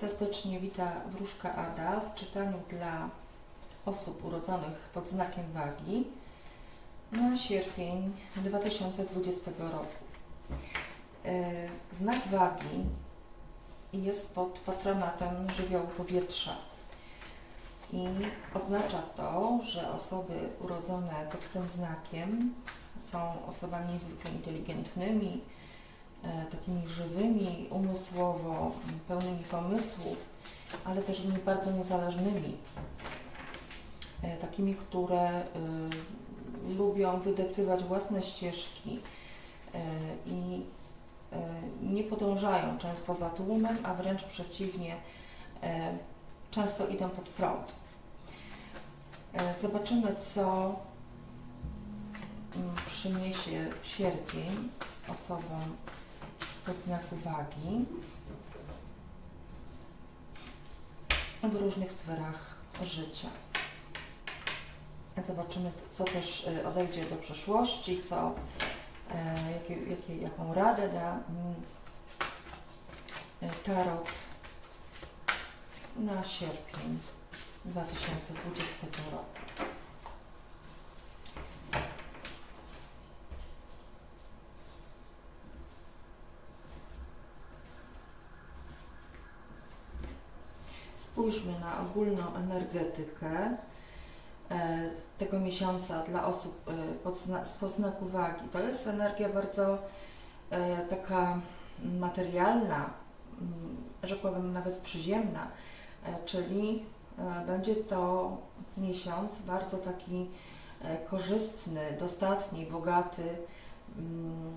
serdecznie wita wróżka Ada w czytaniu dla osób urodzonych pod znakiem wagi na sierpień 2020 roku. E, Znak wagi jest pod patronatem żywiołu powietrza i oznacza to, że osoby urodzone pod tym znakiem są osobami niezwykle inteligentnymi, takimi żywymi, umysłowo, pełnymi pomysłów, ale też bardzo niezależnymi. E, Takimi, które y, lubią wydeptywać własne ścieżki e, i e, nie podążają często za tłumem, a wręcz przeciwnie, e, często idą pod prąd. E, Zobaczymy, co mm, przyniesie sierpień osobom spod znaku wagi w różnych sferach życia. Zobaczymy, co też y, odejdzie do przeszłości, co, e, jakie, jakie, jaką radę da mm, y, Tarot na sierpień 2020 roku. Spójrzmy na ogólną energetykę e, tego miesiąca dla osób e, pod zna, znaku wagi. To jest energia bardzo e, taka materialna, mm, rzekłabym nawet przyziemna, czyli będzie to miesiąc bardzo taki korzystny, dostatni, bogaty mm,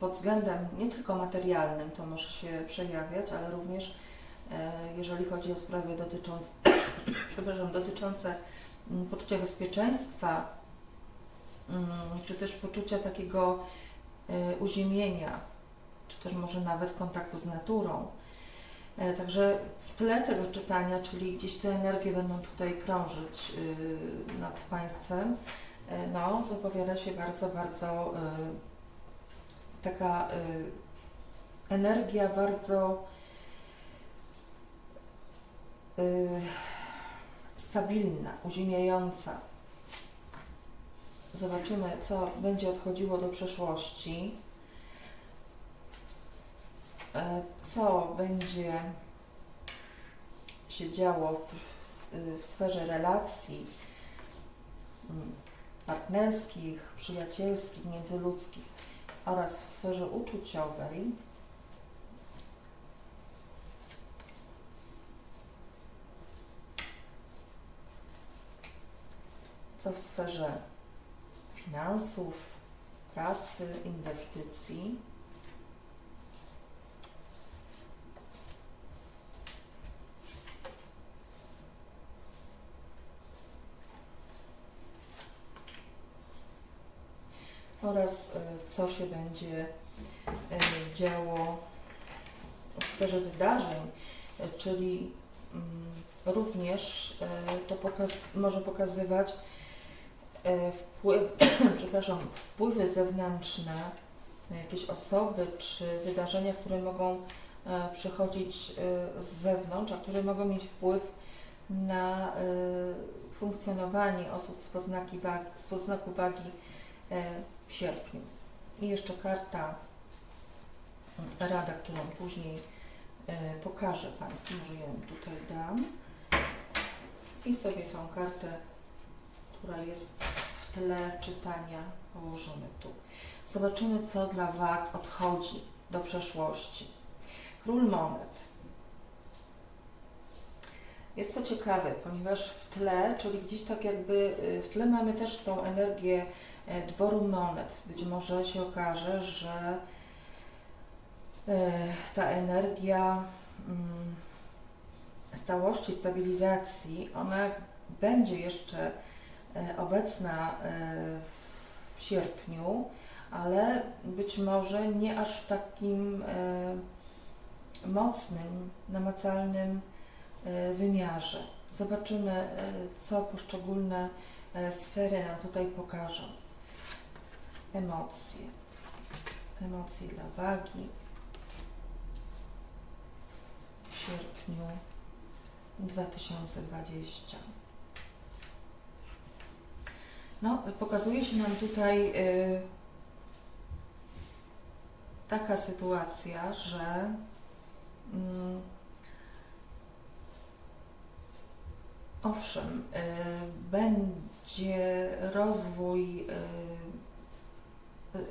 pod względem nie tylko materialnym to może się przejawiać, ale również jeżeli chodzi o sprawy dotyczące, dotyczące mm, poczucia bezpieczeństwa, mm, czy też poczucia takiego e, uziemienia, czy też może nawet kontaktu z naturą. E, Także w tle tego czytania, czyli gdzieś te energie będą tutaj krążyć y, nad Państwem, e, no, zapowiada się bardzo, bardzo taka energia bardzo y, stabilna, uziemiająca. Zobaczymy, co będzie odchodziło do przeszłości, e, co będzie się działo w, w, w sferze relacji mm, partnerskich, przyjacielskich, międzyludzkich oraz w sferze uczuciowej. Co w sferze finansów, pracy, inwestycji. oraz e, co się będzie e, działo w sferze wydarzeń, czyli mm, również e, to może pokazywać wpływ, przepraszam, wpływy zewnętrzne, jakieś osoby czy wydarzenia, które mogą e, przychodzić e, z zewnątrz, a które mogą mieć wpływ na e, funkcjonowanie osób spod, znaki wagi, znaku wagi e, w sierpniu. I jeszcze karta rada, którą później e, pokażę Państwu, może ją tutaj dam. I sobie tą kartę, która jest w tle czytania, położymy tu. Zobaczymy, co dla wag odchodzi do przeszłości. Król monet. Jest to ciekawe, ponieważ w tle, czyli gdzieś tak jakby y, w tle mamy też tą energię e, dworu monet. Być może się okaże, że e, ta energia mm, stałości, stabilizacji, ona będzie jeszcze obecna e, w sierpniu, ale być może nie aż w takim e, mocnym, namacalnym e, wymiarze. Zobaczymy, e, co poszczególne e, sfery nam tutaj pokażą. Emocje. Emocje dla wagi. sierpniu 2020. No, pokazuje się nam tutaj y, taka sytuacja, że mm, owszem, y, będzie rozwój, y, y,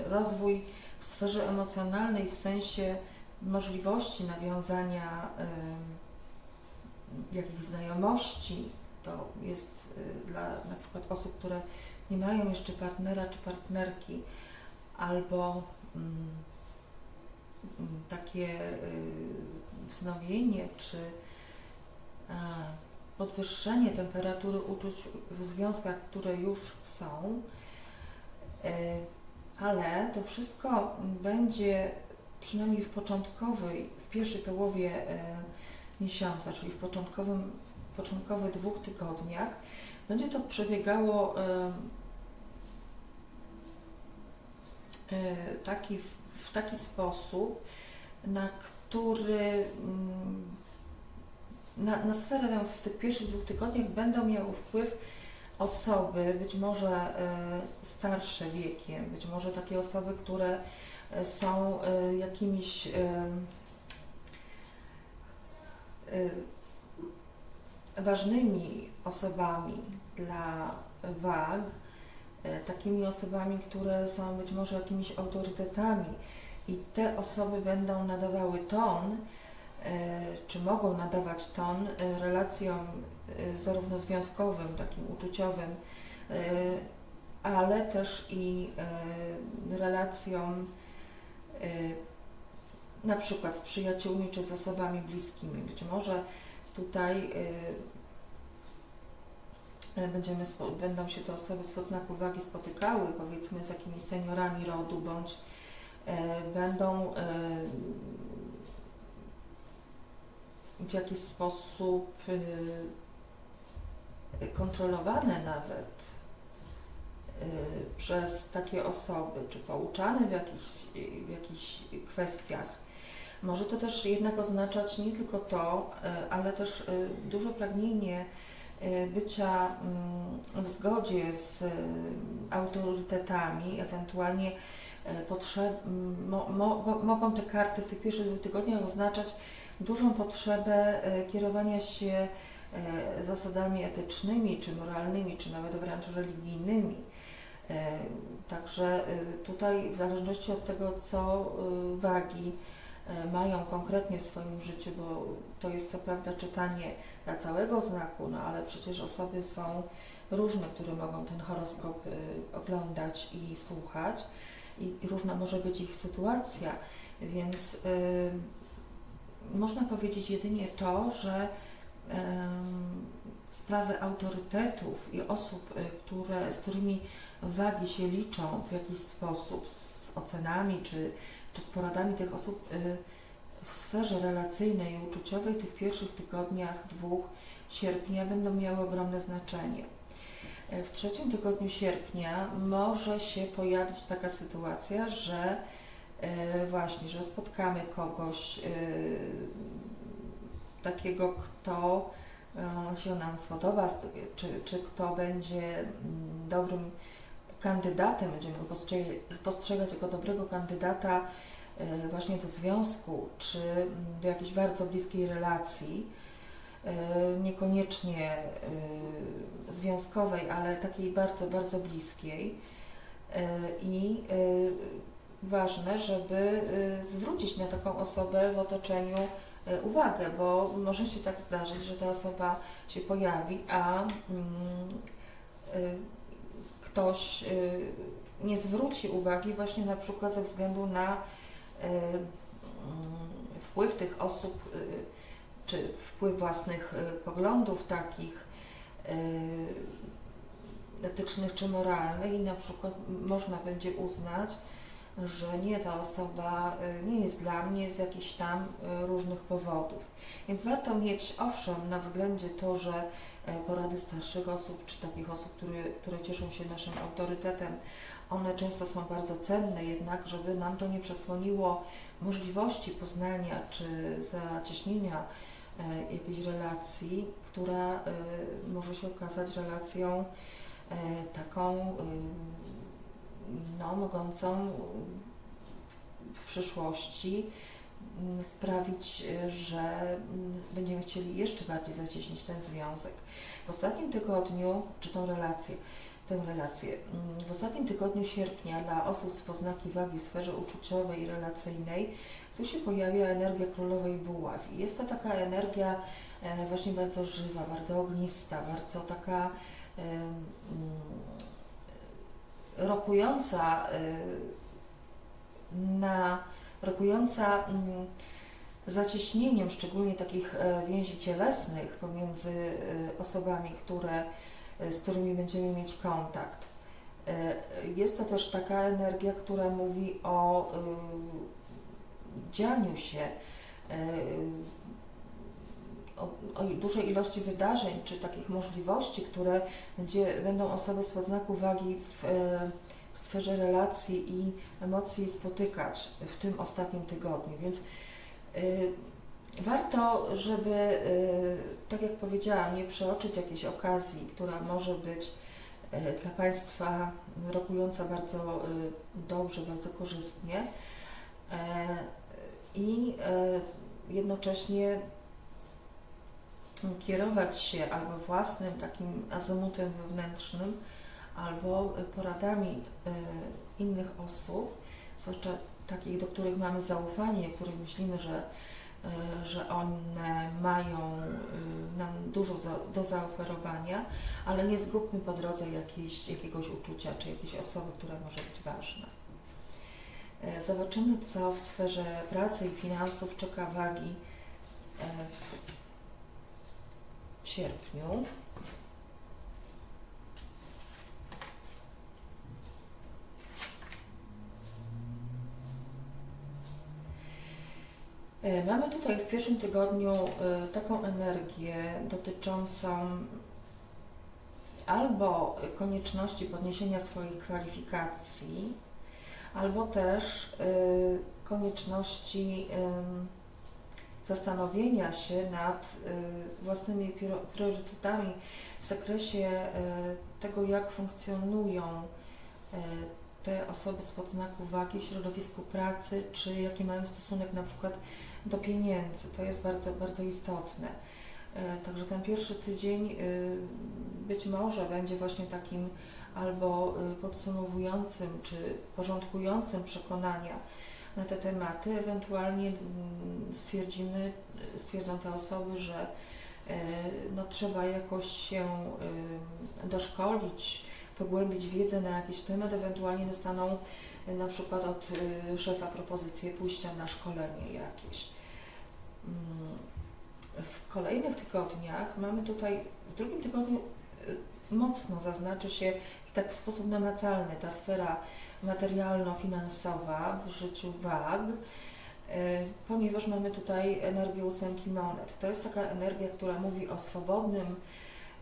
y, rozwój w sferze emocjonalnej w sensie możliwości nawiązania y, jakichś znajomości. To jest y, dla na przykład osób, które nie mają jeszcze partnera czy partnerki, albo mm, mm, takie y, wznowienie czy a, podwyższenie temperatury uczuć w związkach, które już są, y, ale to wszystko będzie przynajmniej w początkowej, w pierwszej połowie y, miesiąca, czyli w początkowym, początkowych dwóch tygodniach, będzie to przebiegało y, taki, w, taki sposób, na który mm, na, na sferę w tych pierwszych dwóch tygodniach będą miały wpływ osoby, być może y, starsze wiekiem, być może takie osoby, które y, są jakimiś ważnymi osobami dla wag, y, takimi osobami, które są być może jakimiś autorytetami i te osoby będą nadawały ton, y, czy mogą nadawać ton y, relacjom zarówno związkowym, takim uczuciowym, ale też i relacjom na przykład z przyjaciółmi czy z osobami bliskimi. Być może tutaj y, y, będziemy, będą się te osoby z podznaku wagi spotykały, powiedzmy z jakimiś seniorami rodu, bądź y, będą y, w jakiś sposób kontrolowane nawet przez takie osoby, czy pouczane w jakichś, w jakichś kwestiach. Może to też jednak oznaczać nie tylko to, y, ale też y, duże pragnienie y, bycia mm, w zgodzie z autorytetami, ewentualnie potrzeb, mo, mo, mogą te karty w tych pierwszych tygodniach oznaczać dużą potrzebę kierowania się zasadami etycznymi, czy moralnymi, czy nawet wręcz religijnymi. Także tutaj, w zależności od tego, co wagi mają konkretnie w swoim życiu, bo to jest co prawda czytanie dla całego znaku, no ale przecież osoby są różne, które mogą ten horoskop y, oglądać i słuchać. I, różna może być ich sytuacja, więc y, można powiedzieć jedynie to, że sprawy autorytetów i osób, y, które, z którymi wagi się liczą w jakiś sposób, z ocenami czy, czy z poradami tych osób y, w sferze relacyjnej i uczuciowej tych pierwszych tygodniach dwóch sierpnia będą miały ogromne znaczenie. Y, W trzecim tygodniu sierpnia może się pojawić taka sytuacja, że y, właśnie, że spotkamy kogoś takiego, kto się nam spodoba, czy, czy kto będzie mm, dobrym kandydatem, będziemy go postrzegać, postrzegać jako dobrego kandydata y, właśnie do związku, czy mm, do jakiejś bardzo bliskiej relacji, y, niekoniecznie y, związkowej, ale takiej bardzo, bardzo bliskiej. I ważne, żeby zwrócić na taką osobę w otoczeniu uwagę, bo może się tak zdarzyć, że ta osoba się pojawi, a mm, ktoś y, nie zwróci uwagi właśnie na przykład ze względu na y, mm, wpływ tych osób, y, czy wpływ własnych poglądów takich etycznych czy moralnych i na przykład można będzie uznać, że nie, ta osoba y, nie jest dla mnie z jakichś tam y, różnych powodów. Więc warto mieć, owszem, na względzie to, że e, porady starszych osób, czy takich osób, które, które cieszą się naszym autorytetem, one często są bardzo cenne, jednak żeby nam to nie przesłoniło możliwości poznania czy zacieśnienia e, jakiejś relacji, która e, może się okazać relacją taką, no, mogącą w przyszłości mm, sprawić, y, że mm, będziemy chcieli jeszcze bardziej zacieśnić ten związek. W ostatnim tygodniu, czy tą relację, tę relację, mm, w ostatnim tygodniu sierpnia dla osób z poznaki wagi w sferze uczuciowej i relacyjnej, tu się pojawia energia królowej buław. I jest to taka energia e, właśnie bardzo żywa, bardzo ognista, bardzo taka rokująca y, na rokująca mm, zacieśnieniem szczególnie takich e, więzi cielesnych pomiędzy e, osobami, które, e, z którymi będziemy mieć kontakt. Jest to też taka energia, która mówi o y, dzianiu się, o, dużej ilości wydarzeń czy takich możliwości, które gdzie będą osoby z podznaku wagi w, e, w sferze relacji i emocji spotykać w tym ostatnim tygodniu. Więc y, warto, żeby, y, tak jak powiedziałam, nie przeoczyć jakiejś okazji, która może być y, dla Państwa rokująca bardzo y, dobrze, bardzo korzystnie i e, jednocześnie kierować się albo własnym takim azymutem wewnętrznym, albo poradami e, innych osób, zwłaszcza takich, do których mamy zaufanie, których myślimy, że, e, że one mają e, nam dużo do zaoferowania, ale nie zgubmy po drodze jakiejś, jakiegoś uczucia czy jakiejś osoby, która może być ważna. Zobaczymy, co w sferze pracy i finansów czeka wagi sierpniu. E, Mamy tutaj w pierwszym tygodniu e, taką energię dotyczącą albo konieczności podniesienia swoich kwalifikacji, albo też e, konieczności zastanowienia się nad y, własnymi prior- priorytetami w zakresie y, tego, jak funkcjonują y, te osoby z podznaku wagi w środowisku pracy, czy jaki mają stosunek na przykład do pieniędzy. To jest bardzo, bardzo istotne. Także ten pierwszy tydzień być może będzie właśnie takim albo podsumowującym, czy porządkującym przekonania na te tematy. Ewentualnie mm, stwierdzimy, stwierdzą te osoby, że e, no, trzeba jakoś się e, doszkolić, pogłębić wiedzę na jakiś temat, ewentualnie dostaną e, na przykład od szefa propozycję pójścia na szkolenie jakieś. Mm, W kolejnych tygodniach mamy tutaj, w drugim tygodniu mocno zaznaczy się i tak w sposób namacalny ta sfera materialno-finansowa w życiu wag, e, ponieważ mamy tutaj energię ósemki monet. To jest taka energia, która mówi o swobodnym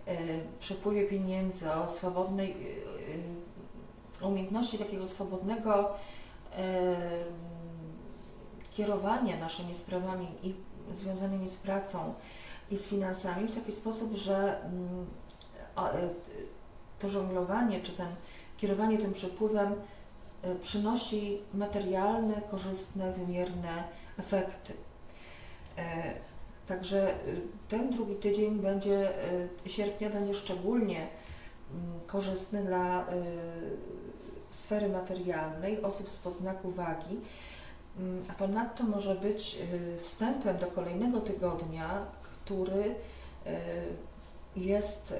e, przepływie pieniędzy, o swobodnej e, umiejętności takiego swobodnego kierowania naszymi sprawami i związanymi z pracą i z finansami w taki sposób, że mm, to żonglowanie czy ten kierowanie tym przepływem przynosi materialne, korzystne, wymierne efekty. E, Także e, ten drugi tydzień będzie, sierpnia będzie szczególnie mm, korzystny dla sfery materialnej osób z podznaku wagi, Mm, a ponadto może być wstępem do kolejnego tygodnia, który jest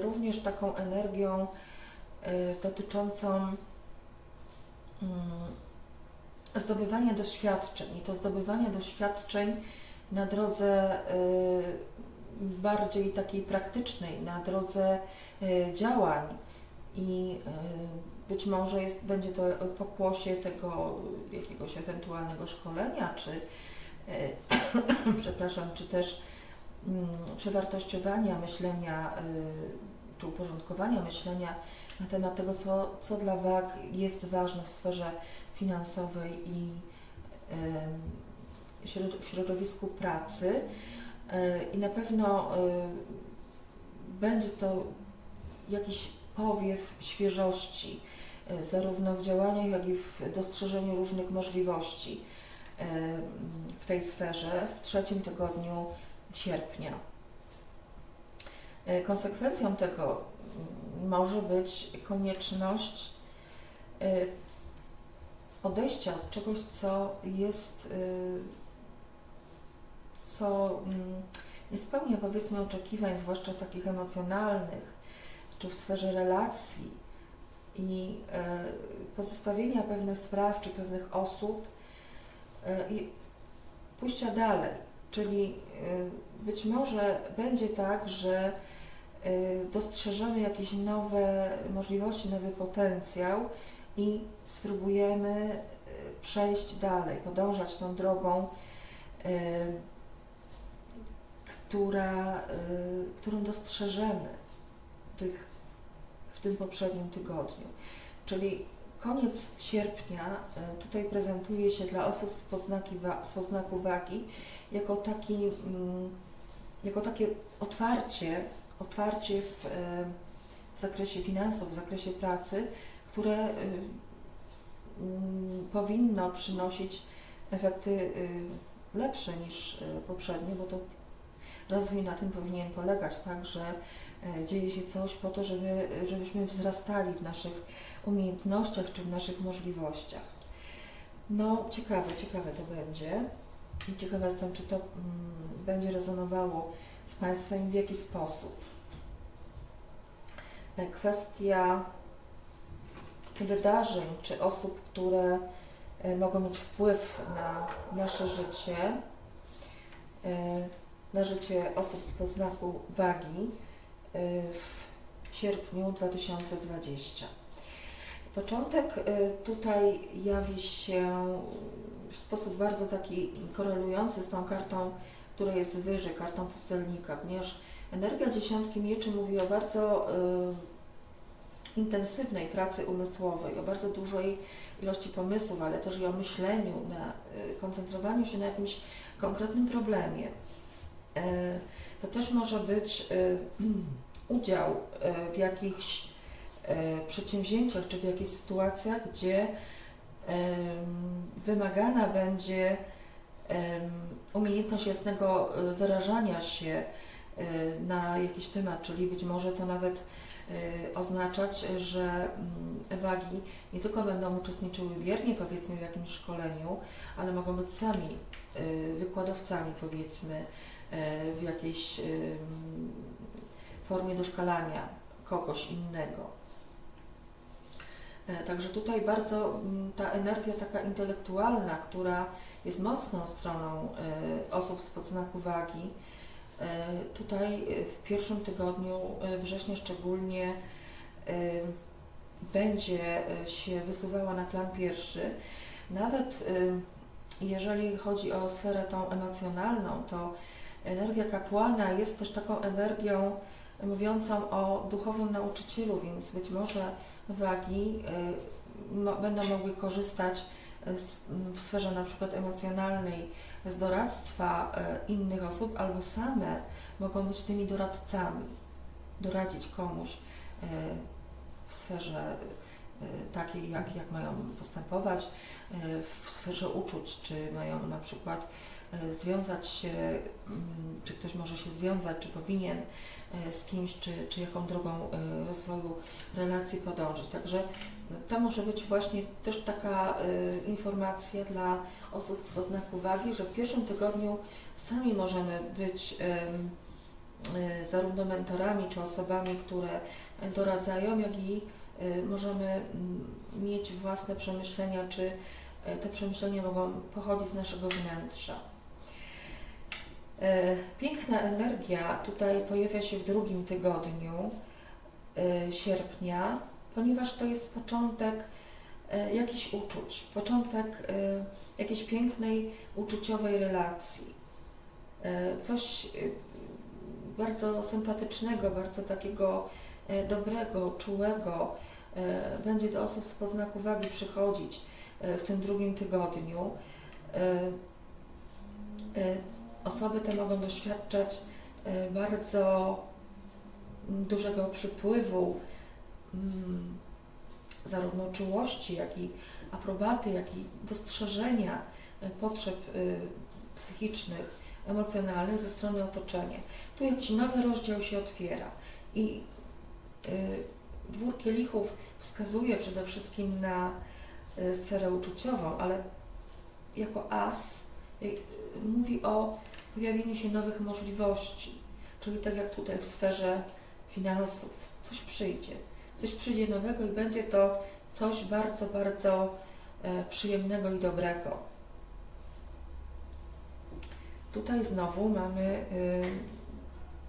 również taką energią dotyczącą zdobywania doświadczeń. I to zdobywanie doświadczeń na drodze e, bardziej takiej praktycznej, na drodze e, działań. I y, być może jest, będzie to pokłosie tego jakiegoś ewentualnego szkolenia, czy y, przepraszam, czy też mm, przewartościowania myślenia, y, czy uporządkowania myślenia na temat tego, co, co dla WAG jest ważne w sferze finansowej i w środowisku pracy. Y, I na pewno y, będzie to jakiś powiew świeżości, y, zarówno w działaniach, jak i w dostrzeżeniu różnych możliwości w tej sferze w trzecim tygodniu sierpnia. Konsekwencją tego może być konieczność y, odejścia od czegoś, co jest, y, co mm, nie spełnia powiedzmy oczekiwań, zwłaszcza takich emocjonalnych, czy w sferze relacji i e, pozostawienia pewnych spraw czy pewnych osób i pójścia dalej. Czyli być może będzie tak, że dostrzeżemy jakieś nowe możliwości, nowy potencjał i spróbujemy e, przejść dalej, podążać tą drogą, e, która, którą dostrzeżemy tych, w tym poprzednim tygodniu. Czyli koniec sierpnia tutaj prezentuje się dla osób z, poznaki, z poznaku wagi jako, taki, mm, jako takie otwarcie, otwarcie w, e, w zakresie finansów, w zakresie pracy, które e, mm, powinno przynosić efekty e, lepsze niż poprzednie, bo to rozwój na tym powinien polegać, tak, że dzieje się coś po to, żeby, żebyśmy wzrastali w naszych umiejętnościach czy w naszych możliwościach. No, ciekawe, ciekawe to będzie. Ciekawa jestem, czy to mm, będzie rezonowało z Państwem i w jaki sposób. E, Kwestia wydarzeń czy osób, które e, mogą mieć wpływ na nasze życie, e, na życie osób z podznaku wagi w sierpniu 2020. Początek tutaj jawi się w sposób bardzo taki korelujący z tą kartą, która jest wyżej, kartą pustelnika, ponieważ energia dziesiątki mieczy mówi o bardzo y, intensywnej pracy umysłowej, o bardzo dużej ilości pomysłów, ale też i o myśleniu, na y, koncentrowaniu się na jakimś konkretnym problemie. E, To też może być e, udział e, w jakichś e, przedsięwzięciach czy w jakichś sytuacjach, gdzie em, wymagana będzie em, umiejętność jasnego e, wyrażania się na jakiś temat, czyli być może to nawet e, oznaczać, że mm, wagi nie tylko będą uczestniczyły biernie powiedzmy w jakimś szkoleniu, ale mogą być sami e, wykładowcami powiedzmy w jakiejś formie doszkalania kogoś innego. E, Także tutaj bardzo mm, ta energia taka intelektualna, która jest mocną stroną osób z podznaku wagi, tutaj e, w pierwszym tygodniu e, września szczególnie e, będzie e, się wysuwała na plan pierwszy. Nawet e, jeżeli chodzi o sferę tą emocjonalną, to energia kapłana jest też taką energią mówiącą o duchowym nauczycielu, więc być może wagi mo, będą mogły korzystać w sferze na przykład emocjonalnej z doradztwa y, innych osób, albo same mogą być tymi doradcami, doradzić komuś y, w sferze y, takiej, jak, jak mają postępować, w sferze uczuć, czy mają na przykład związać się, mm, czy ktoś może się związać, czy powinien z kimś, czy, czy jaką drogą rozwoju relacji podążyć. Także to może być właśnie też taka y, informacja dla osób z oznaku wagi, że w pierwszym tygodniu sami możemy być y, zarówno mentorami, czy osobami, które doradzają, jak i y, możemy mm, mieć własne przemyślenia, czy te przemyślenia mogą pochodzić z naszego wnętrza. E, Piękna energia tutaj pojawia się w drugim tygodniu sierpnia ponieważ to jest początek e, jakichś uczuć, początek e, jakiejś pięknej, uczuciowej relacji. E, Coś bardzo sympatycznego, bardzo takiego dobrego, czułego będzie do osób z poznaku wagi przychodzić w tym drugim tygodniu. Osoby te mogą doświadczać bardzo dużego przypływu mm, zarówno czułości, jak i aprobaty, jak i dostrzeżenia e, potrzeb e, psychicznych, emocjonalnych ze strony otoczenia. Tu jakiś nowy rozdział się otwiera i y, dwór kielichów wskazuje przede wszystkim na sferę uczuciową, ale jako as mówi o pojawieniu się nowych możliwości, czyli tak jak tutaj w sferze finansów, coś przyjdzie, coś przyjdzie nowego i będzie to coś bardzo, bardzo e, przyjemnego i dobrego. Tutaj znowu mamy y,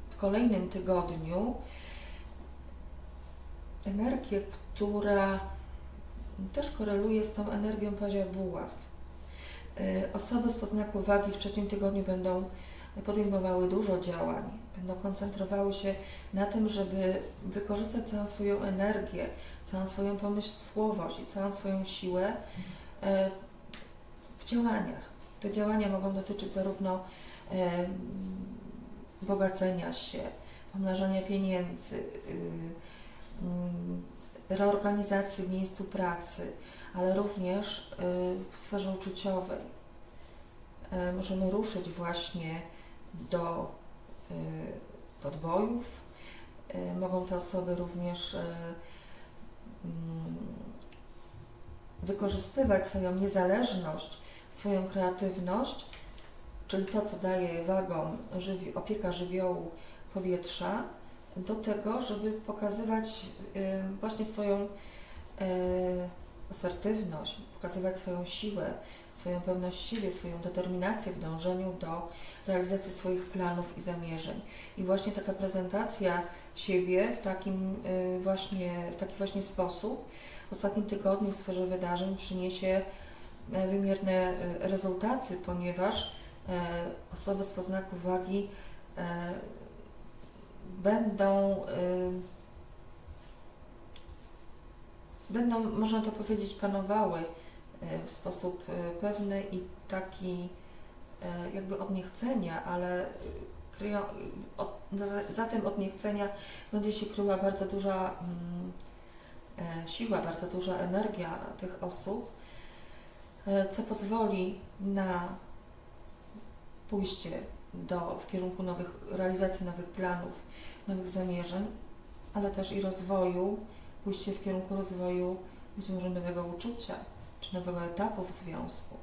w kolejnym tygodniu energię, która też koreluje z tą energią pazia buław. Y, Osoby z poznaku wagi w trzecim tygodniu będą podejmowały dużo działań, będą koncentrowały się na tym, żeby wykorzystać całą swoją energię, całą swoją pomysłowość i całą swoją siłę e, w działaniach. Te działania mogą dotyczyć zarówno em, bogacenia się, pomnażania pieniędzy, y, mm, reorganizacji w miejscu pracy, ale również y, w sferze uczuciowej. E, Możemy ruszyć właśnie do y, podbojów. E, Mogą te osoby również e, mm, wykorzystywać swoją niezależność, swoją kreatywność, czyli to, co daje wagom żywi- opieka żywiołu powietrza, do tego, żeby pokazywać y, właśnie swoją asertywność, pokazywać swoją siłę, swoją pewność siebie, swoją determinację w dążeniu do realizacji swoich planów i zamierzeń. I właśnie taka prezentacja siebie w takim y, właśnie, w taki właśnie sposób w ostatnim tygodniu w sferze wydarzeń przyniesie e, wymierne e, rezultaty, ponieważ osoby z poznaku wagi będą, y, będą, można to powiedzieć, panowały y, w sposób y, pewny i taki y, jakby od niechcenia, ale kryją, od, za, tym od niechcenia będzie się kryła bardzo duża mm, e, siła, bardzo duża energia tych osób, e, co pozwoli na pójście do, w kierunku nowych, realizacji nowych planów, nowych zamierzeń, ale też i rozwoju, pójście w kierunku rozwoju być może nowego uczucia, czy nowego etapu w związku.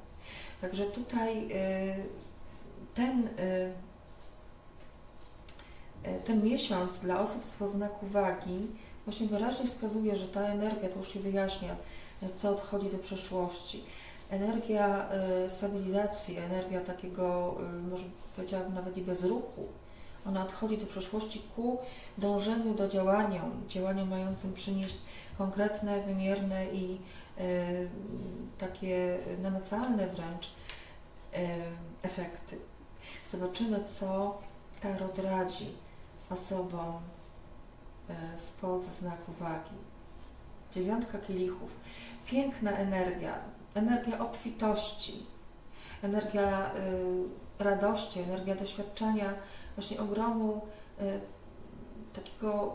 Także tutaj y, ten, y, y, ten miesiąc dla osób z poznaku wagi właśnie wyraźnie wskazuje, że ta energia, to już się wyjaśnia, co odchodzi do przeszłości. Energia stabilizacji, energia takiego, może powiedziałabym nawet i bezruchu, ona odchodzi do przeszłości ku dążeniu do działania, działaniom mającym przynieść konkretne, wymierne i takie namacalne wręcz y, efekty. Zobaczymy, co Tarot radzi osobom y, spod znaku wagi. Dziewiątka kielichów. Piękna energia, energia obfitości, energia radości, energia doświadczenia właśnie ogromu takiego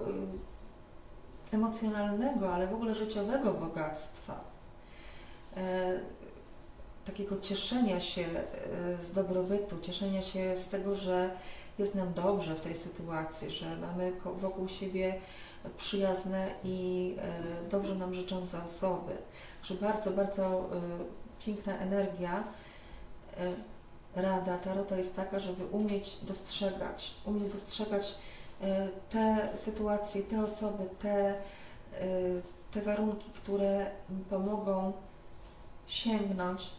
emocjonalnego, ale w ogóle życiowego bogactwa. E, takiego cieszenia się y, z dobrobytu, cieszenia się z tego, że jest nam dobrze w tej sytuacji, że mamy wokół siebie przyjazne i y, dobrze nam życzące osoby. Także bardzo, bardzo piękna energia. Rada Tarota jest taka, żeby umieć dostrzegać, umieć dostrzegać e, te sytuacje, te osoby, te, e, te warunki, które pomogą sięgnąć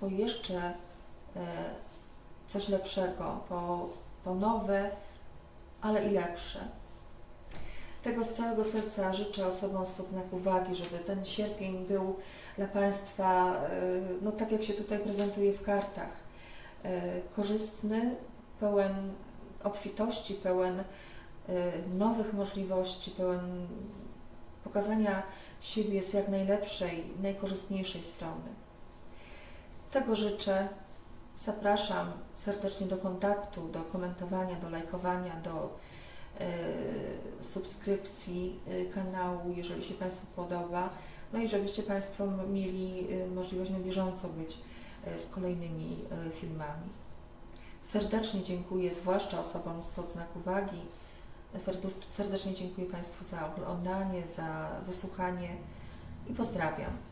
po jeszcze e, coś lepszego, po, po nowe, ale i lepsze. Tego z całego serca życzę osobom z podznaku wagi, żeby ten sierpień był dla Państwa, e, no tak jak się tutaj prezentuje w kartach, e, korzystny, pełen obfitości, pełen e, nowych możliwości, pełen pokazania siebie z jak najlepszej, najkorzystniejszej strony. Tego życzę. Zapraszam serdecznie do kontaktu, do komentowania, do lajkowania, do e, subskrypcji e, kanału, jeżeli się Państwu podoba. No i żebyście Państwo mieli możliwość na bieżąco być z kolejnymi filmami. Serdecznie dziękuję, zwłaszcza osobom z podznaku wagi. Serdecznie dziękuję Państwu za oglądanie, za wysłuchanie i pozdrawiam.